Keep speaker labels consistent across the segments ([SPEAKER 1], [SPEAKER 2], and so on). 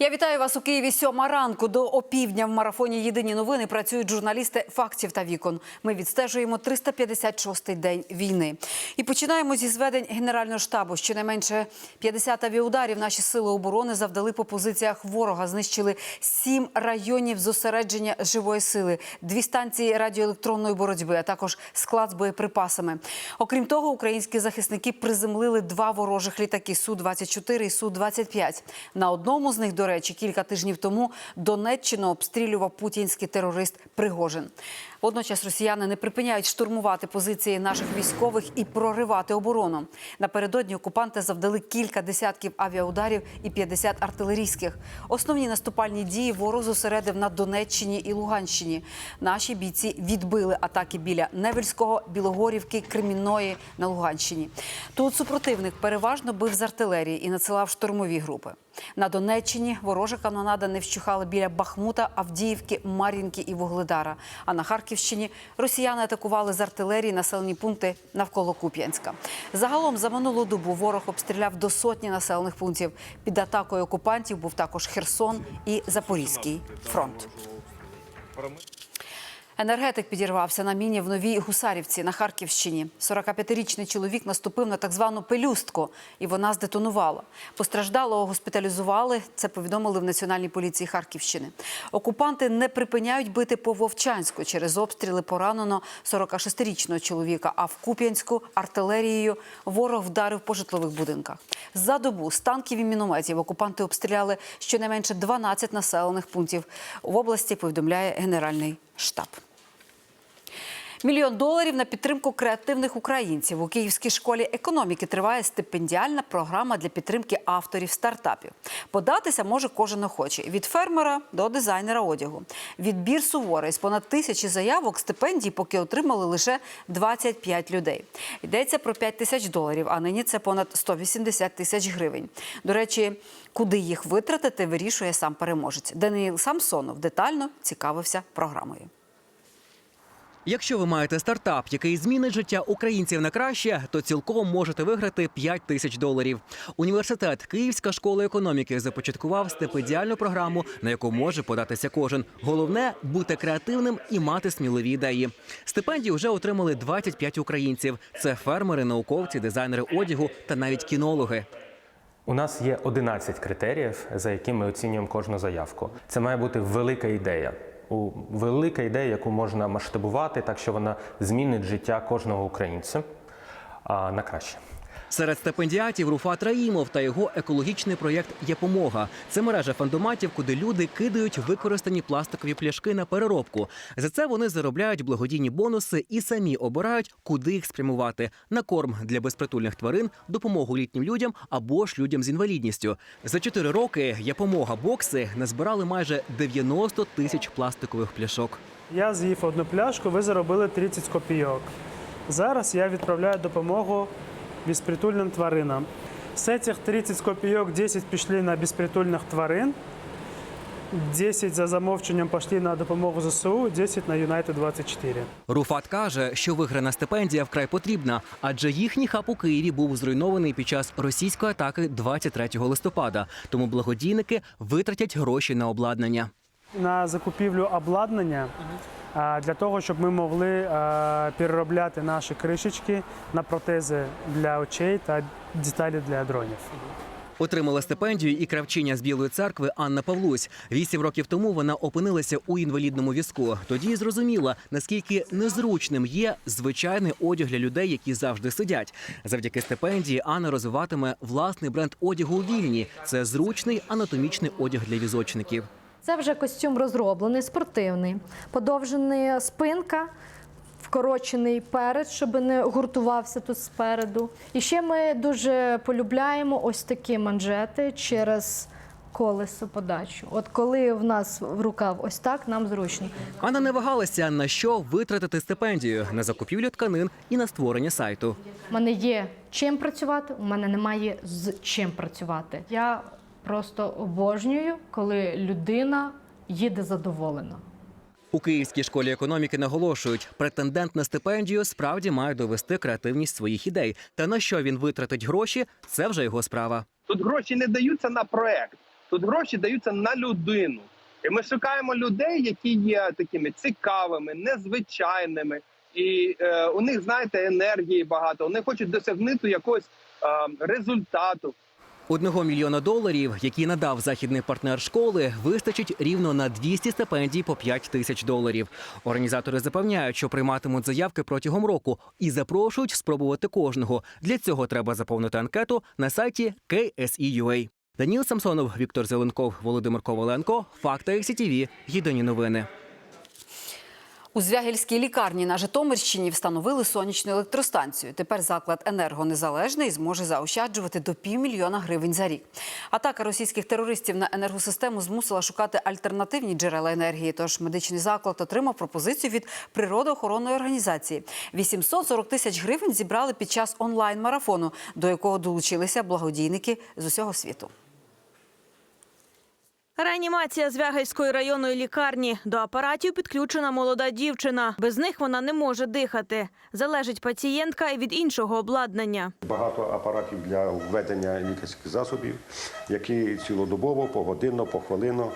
[SPEAKER 1] Я вітаю вас у Києві сьома ранку. До опівдня в марафоні Єдині новини працюють журналісти фактів та вікон. Ми відстежуємо 356-й день війни. І починаємо зі зведень Генерального штабу. Щонайменше 50 авіаударів наші сили оборони завдали по позиціях ворога. Знищили сім районів зосередження живої сили, дві станції радіоелектронної боротьби, а також склад з боєприпасами. Окрім того, українські захисники приземлили два ворожих літаки су 24 і су 25 На одному з них, до речі, кілька тижнів тому Донеччину обстрілював путінський терорист Пригожин. Водночас росіяни не припиняють штурмувати позиції наших військових і проривати оборону. Напередодні окупанти завдали кілька десятків авіаударів і 50 артилерійських. Основні наступальні дії ворог зосередив на Донеччині і Луганщині. Наші бійці відбили атаки біля Невельського, Білогорівки, Кремінної на Луганщині. Тут супротивник переважно бив з артилерії і надсилав штурмові групи. На Донеччині ворожа канонада не вщухала біля Бахмута, Авдіївки, Мар'їнки і Вугледара. А на Харківщині росіяни атакували з артилерії населені пункти навколо Куп'янська. Загалом за минулу добу ворог обстріляв до сотні населених пунктів. Під атакою окупантів був також Херсон і Запорізький фронт. Енергетик підірвався на міні в Новій Гусарівці на Харківщині. 45-річний чоловік наступив на так звану пелюстку, і вона здетонувала. Постраждалого госпіталізували. Це повідомили в Національній поліції Харківщини. Окупанти не припиняють бити по Вовчанську. Через обстріли поранено 46-річного чоловіка. А в Куп'янську артилерією ворог вдарив по житлових будинках. За добу з танків і мінометів окупанти обстріляли щонайменше 12 населених пунктів. В області повідомляє Генеральний штаб. Мільйон доларів на підтримку креативних українців у Київській школі економіки триває стипендіальна програма для підтримки авторів стартапів. Податися може кожен охочий від фермера до дизайнера одягу. Відбір суворий з понад тисячі заявок стипендій, поки отримали лише 25 людей. Йдеться про 5 тисяч доларів, а нині це понад 180 тисяч гривень. До речі, куди їх витратити, вирішує сам переможець. Даниїл Самсонов детально цікавився програмою.
[SPEAKER 2] Якщо ви маєте стартап, який змінить життя українців на краще, то цілком можете виграти 5 тисяч доларів. Університет Київська школа економіки започаткував стипендіальну програму, на яку може податися кожен. Головне бути креативним і мати сміливі ідеї. Стипендії вже отримали 25 українців. Це фермери, науковці, дизайнери одягу та навіть кінологи.
[SPEAKER 3] У нас є 11 критеріїв, за якими ми оцінюємо кожну заявку. Це має бути велика ідея. У велика ідея, яку можна масштабувати, так що вона змінить життя кожного українця на краще.
[SPEAKER 2] Серед стипендіатів Руфат Раїмов та його екологічний проєкт Єпомога. Це мережа фандоматів, куди люди кидають використані пластикові пляшки на переробку. За це вони заробляють благодійні бонуси і самі обирають, куди їх спрямувати на корм для безпритульних тварин, допомогу літнім людям або ж людям з інвалідністю. За чотири роки Єпомога бокси назбирали майже 90 тисяч пластикових пляшок.
[SPEAKER 4] Я з'їв одну пляшку, ви заробили 30 копійок. Зараз я відправляю допомогу безпритульним тваринам. З цих 30 копійок 10 пішли на безпритульних тварин, 10 за замовченням пішли на допомогу ЗСУ, 10 на Юнайтед 24.
[SPEAKER 2] Руфат каже, що виграна стипендія вкрай потрібна, адже їхній хаб у Києві був зруйнований під час російської атаки 23 листопада. Тому благодійники витратять гроші на обладнання.
[SPEAKER 4] На закупівлю обладнання для того, щоб ми могли переробляти наші кришечки на протези для очей та деталі для дронів.
[SPEAKER 2] Отримала стипендію і кравчиня з Білої церкви Анна Павлусь. Вісім років тому вона опинилася у інвалідному візку. Тоді зрозуміла, наскільки незручним є звичайний одяг для людей, які завжди сидять. Завдяки стипендії Анна розвиватиме власний бренд одягу у вільні. Це зручний анатомічний одяг для візочників.
[SPEAKER 5] Це вже костюм розроблений, спортивний, подовжена спинка, вкорочений перед, щоб не гуртувався тут спереду. І ще ми дуже полюбляємо ось такі манжети через колесо подачу. От коли в нас в рукав ось так, нам зручно.
[SPEAKER 2] Анна не вагалася на що витратити стипендію на закупівлю тканин і на створення сайту.
[SPEAKER 5] У мене є чим працювати, у мене немає з чим працювати. Я Просто обожнюю, коли людина їде задоволена.
[SPEAKER 2] У Київській школі економіки наголошують, претендент на стипендію справді має довести креативність своїх ідей. Та на що він витратить гроші, це вже його справа.
[SPEAKER 6] Тут гроші не даються на проект, тут гроші даються на людину. І ми шукаємо людей, які є такими цікавими, незвичайними, і е, у них, знаєте, енергії багато. Вони хочуть досягнути якогось е, результату.
[SPEAKER 2] Одного мільйона доларів, які надав західний партнер школи, вистачить рівно на 200 стипендій по 5 тисяч доларів. Організатори запевняють, що прийматимуть заявки протягом року і запрошують спробувати кожного. Для цього треба заповнити анкету на сайті KSE.ua. Даніл Самсонов, Віктор Зеленков, Володимир Коваленко. Факти СІТІВІ. Єдині новини.
[SPEAKER 1] У Звягельській лікарні на Житомирщині встановили сонячну електростанцію. Тепер заклад енергонезалежний зможе заощаджувати до півмільйона гривень за рік. Атака російських терористів на енергосистему змусила шукати альтернативні джерела енергії. Тож медичний заклад отримав пропозицію від природоохоронної організації. 840 тисяч гривень зібрали під час онлайн-марафону, до якого долучилися благодійники з усього світу.
[SPEAKER 7] Реанімація Звягельської районної лікарні. До апаратів підключена молода дівчина. Без них вона не може дихати. Залежить пацієнтка і від іншого обладнання.
[SPEAKER 8] Багато апаратів для введення лікарських засобів, які цілодобово, погодинно, похвилинно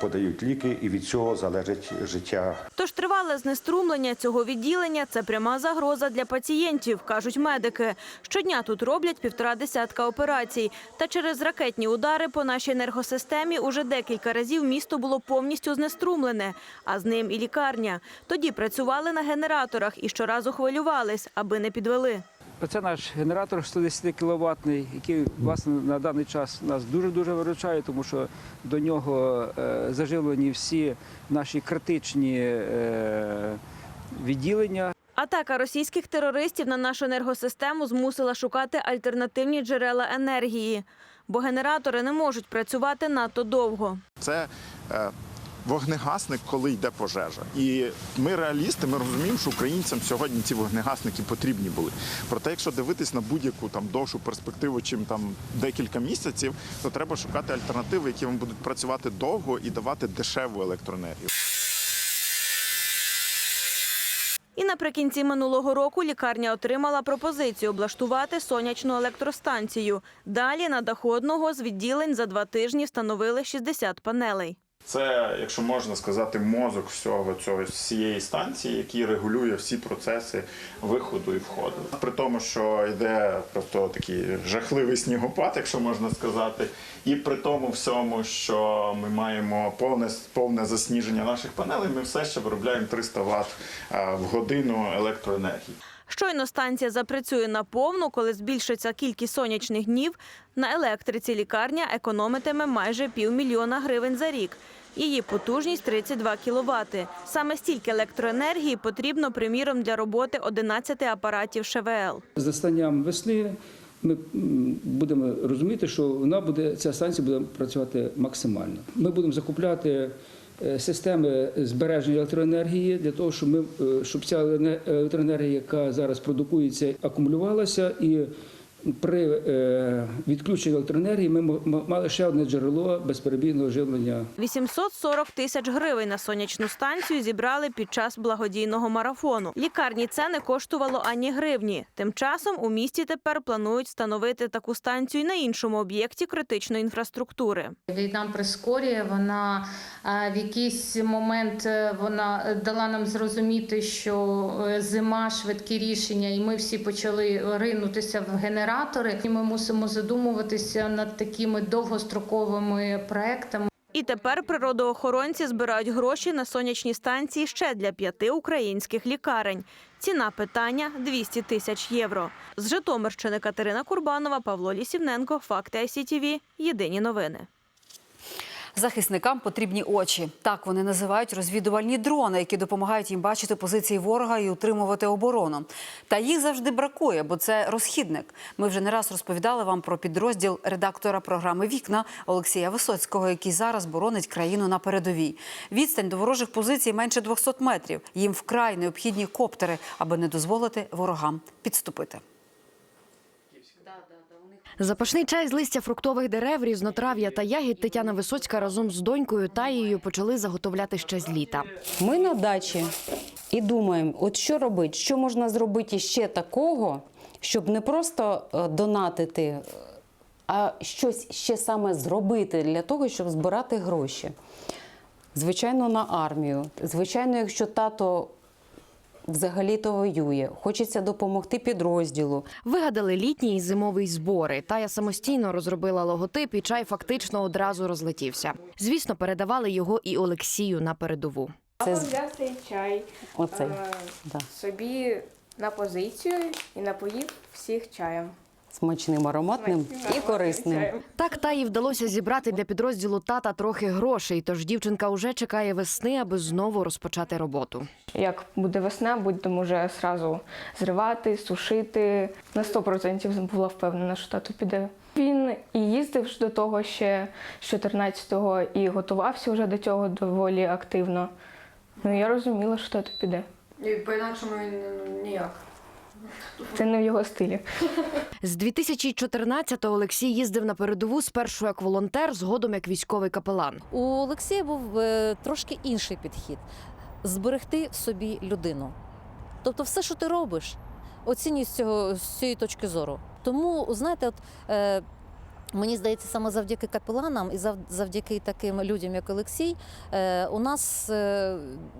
[SPEAKER 8] подають ліки, і від цього залежить життя
[SPEAKER 7] Тож тривале знеструмлення цього відділення – це пряма загроза для пацієнтів, кажуть медики. Щодня тут роблять півтора десятка операцій. Та через ракетні удари по нашій енергосистемі уже декілька разів місто було повністю знеструмлене, а з ним і лікарня. Тоді працювали на генераторах і щоразу хвилювались, аби не підвели.
[SPEAKER 9] Це наш генератор 110 кіловатний, який власне на даний час нас дуже дуже виручає, тому що до нього е, заживлені всі наші критичні е, відділення.
[SPEAKER 7] Атака російських терористів на нашу енергосистему змусила шукати альтернативні джерела енергії, бо генератори не можуть працювати надто довго.
[SPEAKER 10] Це е, вогнегасник, коли йде пожежа. І ми реалісти, ми розуміємо, що українцям сьогодні ці вогнегасники потрібні були. Проте, якщо дивитись на будь-яку там довшу перспективу, чим там декілька місяців, то треба шукати альтернативи, які вам будуть працювати довго і давати дешеву електроенергію.
[SPEAKER 7] І наприкінці минулого року лікарня отримала пропозицію облаштувати сонячну електростанцію. Далі на даху одного з відділень за два тижні встановили 60 панелей.
[SPEAKER 10] Це, якщо можна сказати, мозок всього цього всієї станції, який регулює всі процеси виходу і входу. При тому, що йде просто такий жахливий снігопад, якщо можна сказати, і при тому всьому, що ми маємо повне повне засніження наших панелей, ми все ще виробляємо 300 Вт в годину електроенергії.
[SPEAKER 7] Щойно станція запрацює наповну, коли збільшиться кількість сонячних днів, на електриці лікарня економитиме майже півмільйона гривень за рік. Її потужність 32 кВт. Саме стільки електроенергії потрібно, приміром, для роботи 11 апаратів ШВЛ.
[SPEAKER 9] З настанням весни ми будемо розуміти, що вона буде ця станція буде працювати максимально. Ми будемо закупляти системи збереження електроенергії для того, щоб ми е, щоб ця ене- електроенергія, яка зараз продукується, акумулювалася і. При е, відключенні електроенергії ми мали ще одне джерело безперебійного живлення
[SPEAKER 7] 840 тисяч гривень на сонячну станцію зібрали під час благодійного марафону. Лікарні це не коштувало ані гривні. Тим часом у місті тепер планують встановити таку станцію на іншому об'єкті критичної інфраструктури.
[SPEAKER 11] Війна прискорює, вона е, в якийсь момент е, вона дала нам зрозуміти, що зима, швидкі рішення, і ми всі почали ринутися в генератори. І ми мусимо задумуватися над такими довгостроковими проектами.
[SPEAKER 7] І тепер природоохоронці збирають гроші на сонячні станції ще для п'яти українських лікарень. Ціна питання 200 тисяч євро. З Житомирщини Катерина Курбанова, Павло Лісівненко, Факти ICTV. Єдині новини.
[SPEAKER 1] Захисникам потрібні очі. Так вони називають розвідувальні дрони, які допомагають їм бачити позиції ворога і утримувати оборону. Та їх завжди бракує, бо це розхідник. Ми вже не раз розповідали вам про підрозділ редактора програми Вікна Олексія Висоцького, який зараз боронить країну на передовій. Відстань до ворожих позицій менше 200 метрів. Їм вкрай необхідні коптери, аби не дозволити ворогам підступити.
[SPEAKER 12] Запашний чай з листя фруктових дерев, різнотрав'я та ягід Тетяна Висоцька разом з донькою Таєю почали заготовляти ще з літа.
[SPEAKER 13] Ми на дачі і думаємо, от що робити, що можна зробити ще такого, щоб не просто е, донатити, е, а щось ще саме зробити для того, щоб збирати гроші. Звичайно, на армію. Звичайно, якщо тато взагалі-то воює, хочеться допомогти підрозділу.
[SPEAKER 12] Вигадали літній і зимовий збори. Тая самостійно розробила логотип, і чай фактично одразу розлетівся. Звісно, передавали його і Олексію на передову.
[SPEAKER 13] Це
[SPEAKER 14] взяв цей чай
[SPEAKER 13] Оцей.
[SPEAKER 14] А,
[SPEAKER 13] Да.
[SPEAKER 14] собі на позицію і напоїв всіх чаєм.
[SPEAKER 13] Смачним, ароматним і корисним.
[SPEAKER 12] Так Таї вдалося зібрати для підрозділу тата трохи грошей. Тож дівчинка уже чекає весни, аби знову розпочати роботу.
[SPEAKER 14] Як буде весна, будемо вже зразу зривати, сушити. На 100% була впевнена, що тато піде. Він і їздив ж до того ще з 14-го і готувався вже до цього доволі активно. Ну я розуміла, що тато піде.
[SPEAKER 5] І по-інакшому ніяк.
[SPEAKER 14] Це не в його стилі.
[SPEAKER 12] З 2014-го Олексій їздив на передову спершу як волонтер, згодом як військовий капелан.
[SPEAKER 15] У Олексія був е, трошки інший підхід зберегти в собі людину. Тобто, все, що ти робиш, оцінюй з цього з цієї точки зору. Тому, знаєте, от е, мені здається, саме завдяки капеланам і завдяки таким людям, як Олексій, е, у нас е,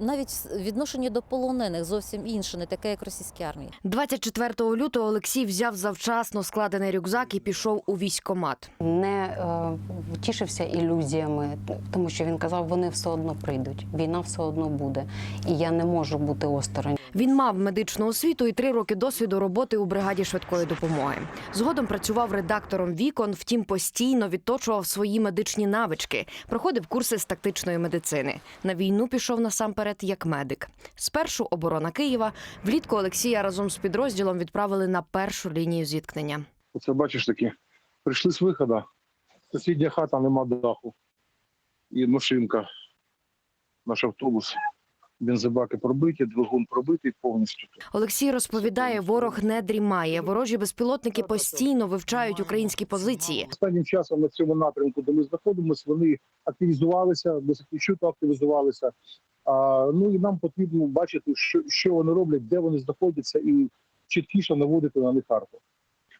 [SPEAKER 15] навіть відношення до полонених зовсім інше, не таке, як в російській армії.
[SPEAKER 12] 24 лютого Олексій взяв завчасно складений рюкзак і пішов у військкомат.
[SPEAKER 13] Не е, тішився ілюзіями, тому що він казав, вони все одно прийдуть, війна все одно буде, і я не можу бути осторонь.
[SPEAKER 12] Він мав медичну освіту і три роки досвіду роботи у бригаді швидкої допомоги. Згодом працював редактором вікон, втім постійно відточував свої медичні навички, проходив курси з тактичної медицини. На війну пішов насамперед як медик. Спершу оборона Києва. Влітку Олексія разом з підрозділом відправили на першу лінію зіткнення.
[SPEAKER 16] Оце бачиш таки, прийшли з виходу, сусідня хата, нема даху. І машинка, наш автобус, бензобаки пробиті, двигун пробитий повністю.
[SPEAKER 12] Олексій розповідає, ворог не дрімає. Ворожі безпілотники постійно вивчають українські позиції.
[SPEAKER 16] Останнім часом на цьому напрямку, де ми знаходимося, вони активізувалися, досить відчутно активізувалися. А, ну і нам потрібно бачити, що, що вони роблять, де вони знаходяться, і чіткіше наводити на них карту.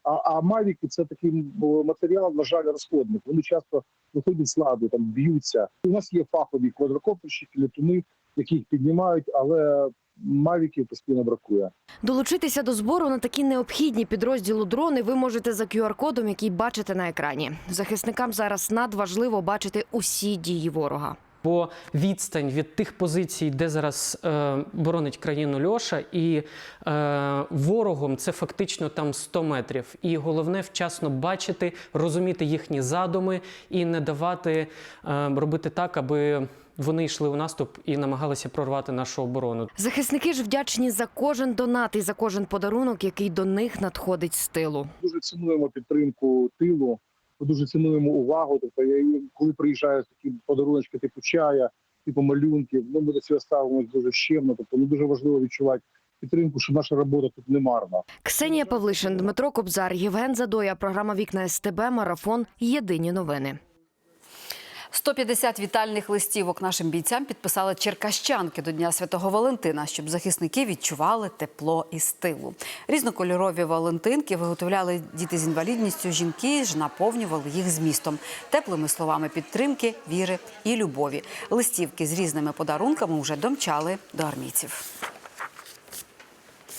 [SPEAKER 16] А, а мавіки це такий матеріал, на жаль, розходник. Вони часто виходять з ладу, там б'ються. У нас є фахові квадрокоптерщики, літуни, які їх піднімають, але мавіків постійно бракує.
[SPEAKER 12] Долучитися до збору на такі необхідні підрозділу дрони ви можете за QR-кодом, який бачите на екрані. Захисникам зараз надважливо бачити усі дії ворога.
[SPEAKER 17] Бо відстань від тих позицій, де зараз е, боронить країну Льоша, і е, ворогом це фактично там 100 метрів. І головне вчасно бачити, розуміти їхні задуми і не давати е, робити так, аби вони йшли у наступ і намагалися прорвати нашу оборону.
[SPEAKER 12] Захисники ж вдячні за кожен донат і за кожен подарунок, який до них надходить з тилу.
[SPEAKER 16] Дуже цінуємо підтримку тилу. Ми дуже цінуємо увагу. Тобто, я, коли приїжджають такі подарунки, типу чая, типу малюнків, ну ми до цього ставимося дуже щемно. Тобто, ну дуже важливо відчувати підтримку, що наша робота тут не марна.
[SPEAKER 12] Ксенія Павлишин, Дмитро Кобзар, Євген Задоя. Програма Вікна СТБ. Марафон. Єдині новини.
[SPEAKER 1] 150 вітальних листівок нашим бійцям підписали черкащанки до Дня Святого Валентина, щоб захисники відчували тепло і стилу. Різнокольорові валентинки виготовляли діти з інвалідністю. Жінки ж наповнювали їх змістом, теплими словами підтримки, віри і любові. Листівки з різними подарунками вже домчали до армійців.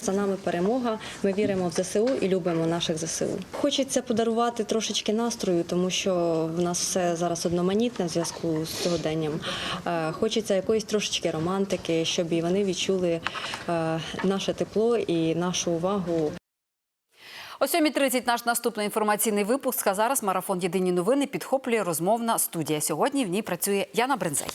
[SPEAKER 18] За нами перемога. Ми віримо в ЗСУ і любимо наших ЗСУ. Хочеться подарувати трошечки настрою, тому що в нас все зараз одноманітне в зв'язку з сьогоденням. Е, Хочеться якоїсь трошечки романтики, щоб і вони відчули е, наше тепло і нашу увагу.
[SPEAKER 1] О 7.30 наш наступний інформаційний випуск. А зараз марафон Єдині новини підхоплює розмовна студія. Сьогодні в ній працює Яна Брензей.